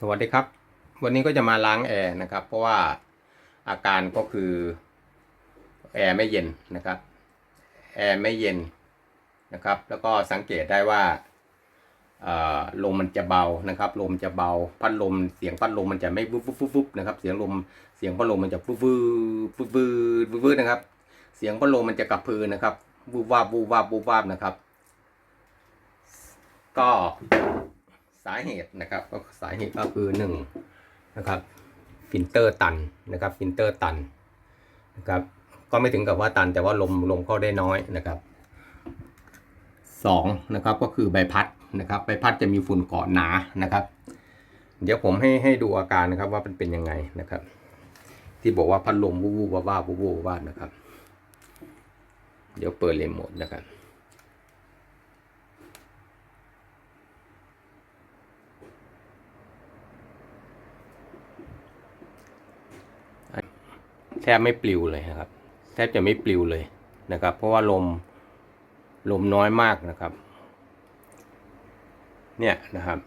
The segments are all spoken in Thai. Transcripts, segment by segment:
สวัสดีครับ วันนี้ก็จะมาล้างแอร์นะครับ เพราะว่าอาการก็คือแอร์ไม่เย็นนะครับแอร์ไม่เย็นนะครับ แล้วก็สังเกตได้ว่าลมมันจะเบานะครับ ลมจะเบาพัดลมเสียงพัดลมมันจะไม่วุบวุบวุบวุบนะครับ เสียงลมเสียงพัดลมมันจะวุบวุบวุบวุบวุบวุบนะครับ เสียงพัดลมมันจะกระพือนะครับวูบวาบวูบวาบวูบวาบนะครับ ก็ สาเหตุนะครับก็สาเหตุก็คือหนึ่งนะครับฟิลเตอร์ตันนะครับฟิลเตอร์ตันนะครับก็ไม่ถึงกับว่าตันแต่ว่าลมลมเข้าได้น้อยนะครับสองนะครับก็คือใบพัดนะครับใบพัดจะมีฝุ่นเกาะหนานะครับ เดี๋ยวผมให้ให้ดูอาการนะครับว่ามันเป็นยังไงนะครับ ที่บอกว่าพัดลมวูบวูบว่าว่าวูบวูบว่านะครับ เดี๋ยวเปิดเรโมทนะครับ แทบไม่ปลิวเลยนะครับ แทบจะไม่ปลิวเลยนะครับ เพราะว่าลมลมน้อยมากนะครับ เนี่ยนะครับ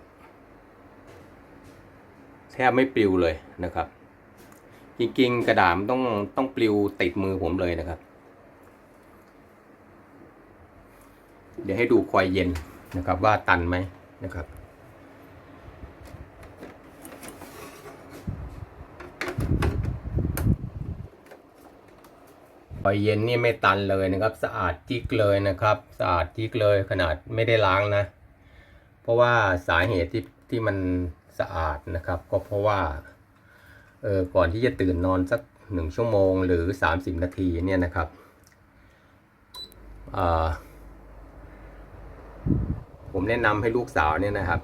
แทบไม่ปลิวเลยนะครับ จริงๆ กระดาษมต้องต้องปลิวติดมือผมเลยนะครับ เดี๋ยวให้ดูควายเย็นนะครับ ว่าตันไหมนะครับ พอเย็นนี่ไม่ตันเลยนะครับ สะอาดจิกเลยนะครับ สะอาดจิกเลยขนาดไม่ได้ล้างนะ เพราะว่าสาเหตุที่ที่มันสะอาดนะครับ ก็เพราะว่าเออก่อนที่จะตื่นนอนสักหนึ่งชั่วโมงหรือ 30 นาทีเนี่ยนะครับผมแนะนำให้ลูกสาวเนี่ยนะครับ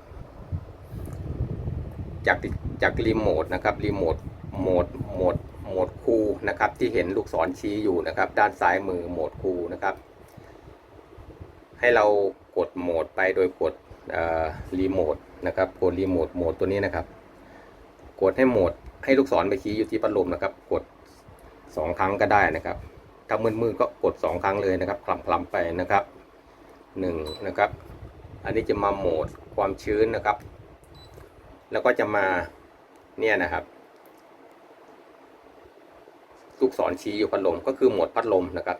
จากจากรีโมทนะครับรีโมทโหมดโหมด โหมดคูนะครับ ที่เห็นลูกศรชี้อยู่นะครับ ด้านซ้ายมือโหมดคูนะครับ ให้เรากดโหมดไปโดยกดรีโมทนะครับกดรีโมทโหมดตัวนี้นะครับ กดให้โหมดให้ลูกศรไปชี้อยู่ที่พัดลมนะครับ กดสองครั้งก็ได้นะครับถ้ามือมือก็กดสองครั้งเลยนะครับคลำคลำไปนะครับหนึ่งนะครับ อันนี้จะมาโหมดความชื้นนะครับ แล้วก็จะมาเนี่ยนะครับ ลูกศรชี้อยู่พัดลมก็คือโหมดพัดลมนะครับ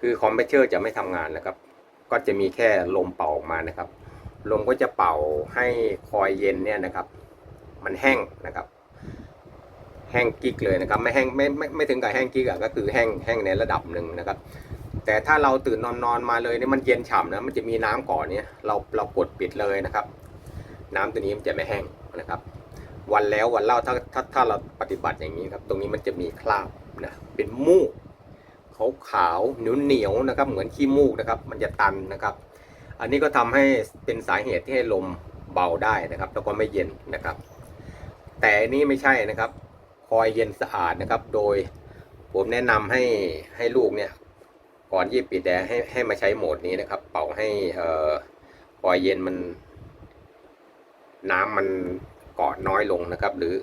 คือคอมเพรสเชอร์จะไม่ทำงานนะครับ ก็จะมีแค่ลมเป่าออกมานะครับ ลมก็จะเป่าให้คอยเย็นเนี่ยนะครับ มันแห้งนะครับ แห้งกิ๊กเลยนะครับ ไม่แห้งไม่ไม่ไม่ถึงกับแห้งกิ๊กอะก็คือแห้งแห้งในระดับหนึ่งนะครับ แต่ถ้าเราตื่นนอนนอนมาเลยเนี่ยมันเย็นฉ่ำนะมันจะมีน้ำก่อนเนี่ยเราเรากดปิดเลยนะครับ น้ำตัวนี้มันจะไม่แห้งนะครับวันแล้ววันเล่าถ้าถ้าถ้าเราปฏิบัติอย่างนี้ครับ ตรงนี้มันจะมีคราบ นะเป็นมูกขาวขาวเหนียวเหนียวๆนะครับ เหมือนขี้มูกนะครับ มันจะตันนะครับ อันนี้ก็ทำให้เป็นสาเหตุที่ให้ลมเบาได้นะครับ แล้วก็ไม่เย็นนะครับ แต่อันนี่ไม่ใช่นะครับ คอยเย็นสะอาดนะครับ โดยผมแนะนำให้ให้ลูกเนี่ย ก่อนที่ปิดแอร์ให้ให้มาใช้โหมดนี้นะครับ เป่าให้เอ่อคอยเย็นมัน น้ำมันเกาะน้อยลงนะครับ หรือ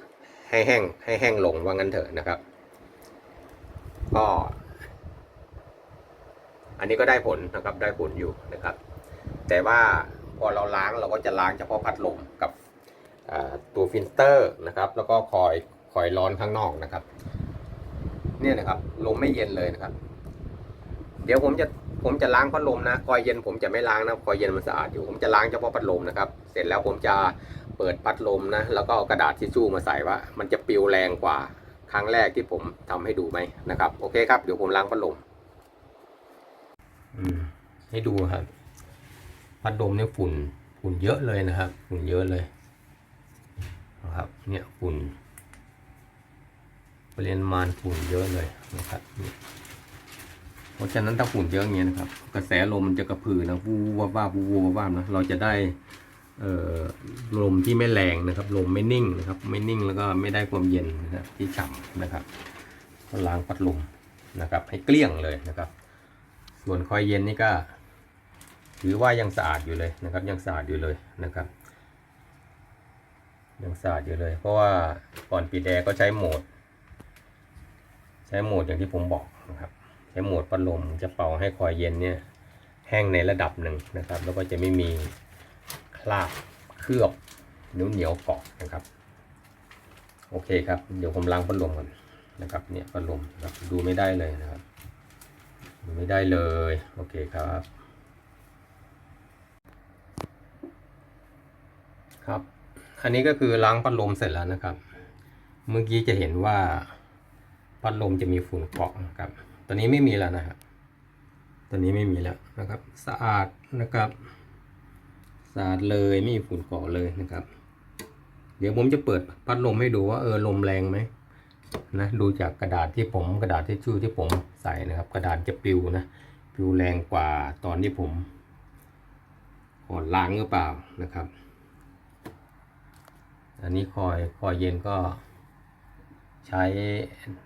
ให้แห้งให้แห้งลงว่างั้นเถอะนะครับ ก็ อันนี้ก็ได้ผลนะครับได้ผลอยู่นะครับ แต่ว่าพอเราล้างเราก็จะล้างเฉพาะพัดลมกับตัวฟิลเตอร์นะครับ แล้วก็คอยคอยร้อนข้างนอกนะครับ เนี่ยนะครับลมไม่เย็นเลยนะครับ เดี๋ยวผมจะผมจะล้างพัดลมนะคอยเย็นผมจะไม่ล้างนะคอยเย็นมันสะอาดอยู่ผมจะล้างเฉพาะพัดลมนะครับ เสร็จแล้วผมจะเปิดพัดลมนะแล้วก็เอากระดาษทิชชู่มาใส่ว่า มันจะปิวแรงกว่า ครั้งแรกที่ผมทำให้ดูไหมนะครับ โอเคครับ เดี๋ยวผมล้างพัดลมอืมให้ดูครับ พัดลมเนี่ยฝุ่นฝุ่นเยอะเลยนะครับ ฝุ่นเยอะเลยนะครับ เนี่ยฝุ่นปริมาณฝุ่นเยอะเลยนะครับเพราะฉะนั้นถ้าฝุ่นเยอะอย่างเงี้ยนะครับ กระแสลมมันจะกระพือนะวูบวาบวาวูบวาบวานะเราจะได้ ลมที่ไม่แรงนะครับ ลมไม่นิ่งนะครับ ไม่นิ่งแล้วก็ไม่ได้ความเย็นนะครับที่ฉ่ำนะครับก็ล้างพัดลมนะครับ ให้เกลี้ยงเลยนะครับ ส่วนคอยเย็นนี่ก็ ถือว่ายังสะอาดอยู่เลยนะครับ ยังสะอาดอยู่เลยนะครับ ยังสะอาดอยู่เลย เพราะว่าก่อนปิดแอร์ก็ใช้โหมด ใช้โหมดอย่างที่ผมบอกนะครับใช้โหมดพัดลมจะเป่าให้คอยเย็นเนี่ยแห้งในระดับหนึ่งนะครับ แล้วก็จะไม่มี คราบเคลือบเหนียวเหนียวเกาะนะครับโอเคครับเดี๋ยวผมล้างพัดลมก่อนนะครับเนี่ยพัดลมครับดูไม่ได้เลยนะครับดูไม่ได้เลยโอเคครับครับอันนี้ก็คือล้างพัดลมเสร็จแล้วนะครับ เมื่อกี้จะเห็นว่าพัดลมจะมีฝุ่นเกาะนะครับ ตอนนี้ไม่มีแล้วนะครับตอนนี้ไม่มีแล้วนะครับ สะอาดนะครับ สะอาดเลยไม่มีฝุ่นเกาะเลยนะครับ เดี๋ยวผมจะเปิดพัดลมให้ดูว่าเออลมแรงไหมนะดูจากกระดาษที่ผมกระดาษที่ชู่ที่ผมใส่นะครับ กระดาษจะปิวนะปิวแรงกว่าตอนที่ผมก่อนล้างหรือเปล่านะครับ อันนี้คอยคอยเย็นก็ใช้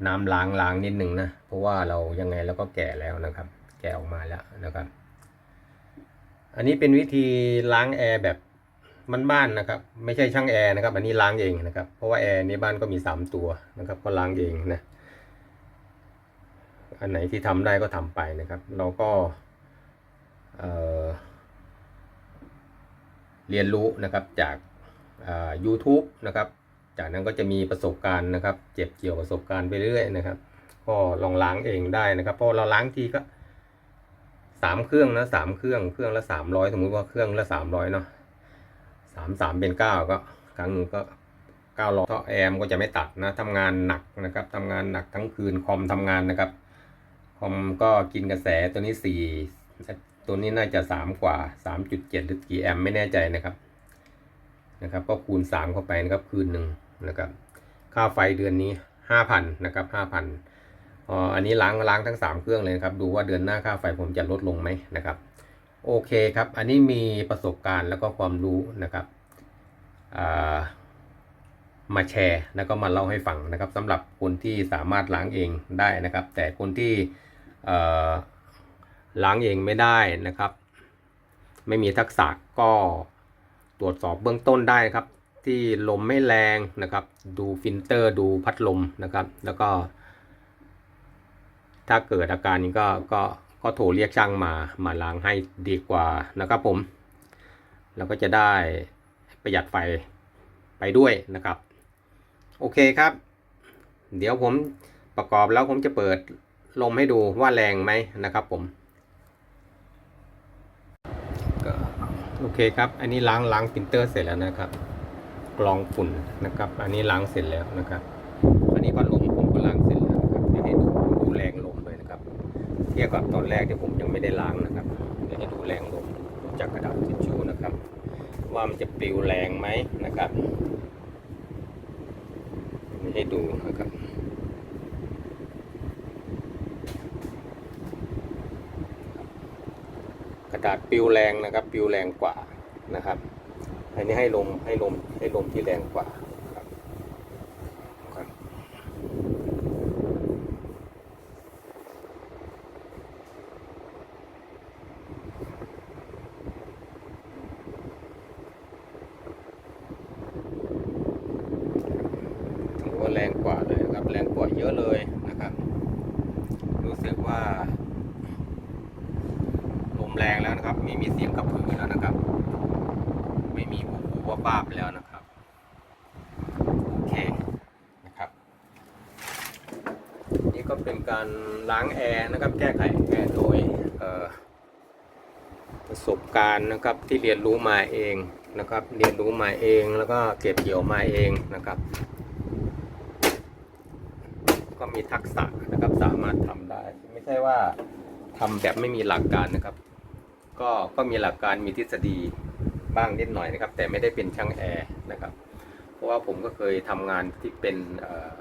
น้ำล้างล้างนิดหนึ่งนะ เพราะว่าเรายังไงเราก็แก่แล้วนะครับ แก่ออกมาแล้วนะครับ อันนี้เป็นวิธีล้างแอร์แบบบ้านๆนะครับ ไม่ใช่ช่างแอร์นะครับ อันนี้ล้างเองนะครับ เพราะว่าแอร์ในบ้านก็มีสามตัวนะครับ ก็ล้างเองนะ อันไหนที่ทำได้ก็ทำไปนะครับ เราก็เเรียนรู้นะครับจากอ่า YouTube นะครับ จากนั้นก็จะมีประสบการณ์นะครับ เจ็บเกี่ยวประสบการณ์ไปเรื่อยนะครับ ก็ลองล้างเองได้นะครับ เพราะเราล้างทีก็ สามเครื่องนะสามเครื่องเครื่องละสามร้อยสมมุติว่าเครื่องละสามร้อยเนาะสามสามเป็นเก้าก็ครั้งหนึงก็เก้าร้อยแอร์มก็จะไม่ตัดนะทำงานหนักนะครับทำงานหนักทั้งคืนคอมทำงานนะครับคอมก็กินกระแสตัวนี้สี่ตัวนี้น่าจะสามกว่าสามจุดเจ็ดหรือกี่แอมไม่แน่ใจนะครับนะครับ ก็คูณสามเข้าไปนะครับคืนหนึ่งนะครับ ค่าไฟเดือนนี้ห้าพันนะครับห้าพัน อ๋ออันนี้ล้างล้างทั้งสามเครื่องเลยนะครับ ดูว่าเดือนหน้าค่าไฟผมจะลดลงไหมนะครับ โอเคครับ อันนี้มีประสบการณ์แล้วก็ความรู้นะครับามาแชร์แล้วก็มาเล่าให้ฟังนะครับสำหรับคนที่สามารถล้างเองได้นะครับ แต่คนที่ล้างเองไม่ได้นะครับ ไม่มีทักษะก็ตรวจสอบเบื้องต้นได้ครับ ที่ลมไม่แรงนะครับ ดูฟิลเตอร์ดูพัดลมนะครับ แล้วก็ ถ้าเกิดอาการนี้ก็ก็ก็โทรเรียกช่างมามาล้างให้ดีกว่านะครับผม แล้วก็จะได้ประหยัดไฟไปด้วยนะครับ โอเคครับ เดี๋ยวผมประกอบแล้วผมจะเปิดลมให้ดูว่าแรงไหมนะครับผมโอเคครับ อันนี้ล้างล้างปรินเตอร์เสร็จแล้วนะครับ กรองฝุ่นนะครับ อันนี้ล้างเสร็จแล้วนะครับ อันนี้พัดลมผมก็ล้างเสร็จแล้วนะครับเดี๋ยวให้ดูดูแรงลม ทียบกับตอนแรกที่ผมยังไม่ได้ล้างนะครับเดี๋ยวให้ดูแรงลมจากกระดาษทิชชู่นะครับ ว่ามันจะปลิวแรงไหมนะครับให้ดูนะครับกระดาษปลิวแรงนะครับปลิวแรงกว่านะครับ อันนี้ให้ลมให้ลมให้ลมที่แรงกว่าครับครับ ถือว่าแรงกว่าเลยนะครับ แรงกว่าเยอะเลยนะครับ รู้สึกว่า ลมแรงแล้วนะครับ ไม่มีเสียงกระพือแล้วนะครับ ไม่มีบูบูว่าบ้าบแล้วนะครับ โอเคนะครับ นี่ก็เป็นการล้างแอร์นะครับ แก้ไขแอร์โดยประสบการณ์นะครับที่เรียนรู้มาเองนะครับ เรียนรู้มาเองแล้วก็เก็บเกี่ยวมาเองนะครับ ก็มีทักษะนะครับสามารถทำได้ ไม่ใช่ว่าทำแบบไม่มีหลักการนะครับ ก็ก็มีหลักการมีทฤษฎีบ้างนิดหน่อยนะครับ แต่ไม่ได้เป็นช่างแอร์นะครับ เพราะว่าผมก็เคยทำงานที่เป็นเอ่อ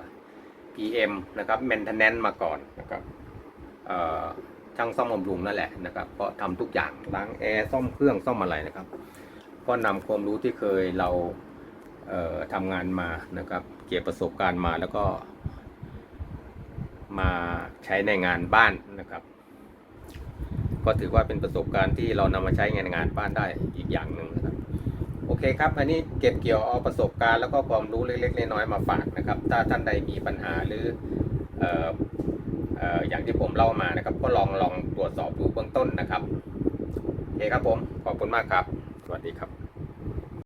PM นะครับ maintenance มาก่อนนะครับช่างซ่อมบำรุงนั่นแหละนะครับก็ทำทุกอย่างล้างแอร์ซ่อมเครื่องซ่อมอะไรนะครับ ก็นำความรู้ที่เคยเราเทำงานมานะครับ เก็บประสบการณ์มาแล้วก็มาใช้ในงานบ้านนะครับ ก็ถือว่าเป็นประสบการณ์ที่เรานำมาใช้ในงานบ้านได้อีกอย่างหนึ่งนะครับโอเคครับ อันนี้เก็บเกี่ยวเอาประสบการณ์แล้วก็ความรู้เล็กๆน้อยๆมาฝากนะครับ ถ้าท่านใดมีปัญหาหรือเอ่อเอ่ออย่างที่ผมเล่ามานะครับ ก็ลองลองตรวจสอบดูเบื้องต้นนะครับโอเคครับผมขอบคุณมากครับ สวัสดีครับ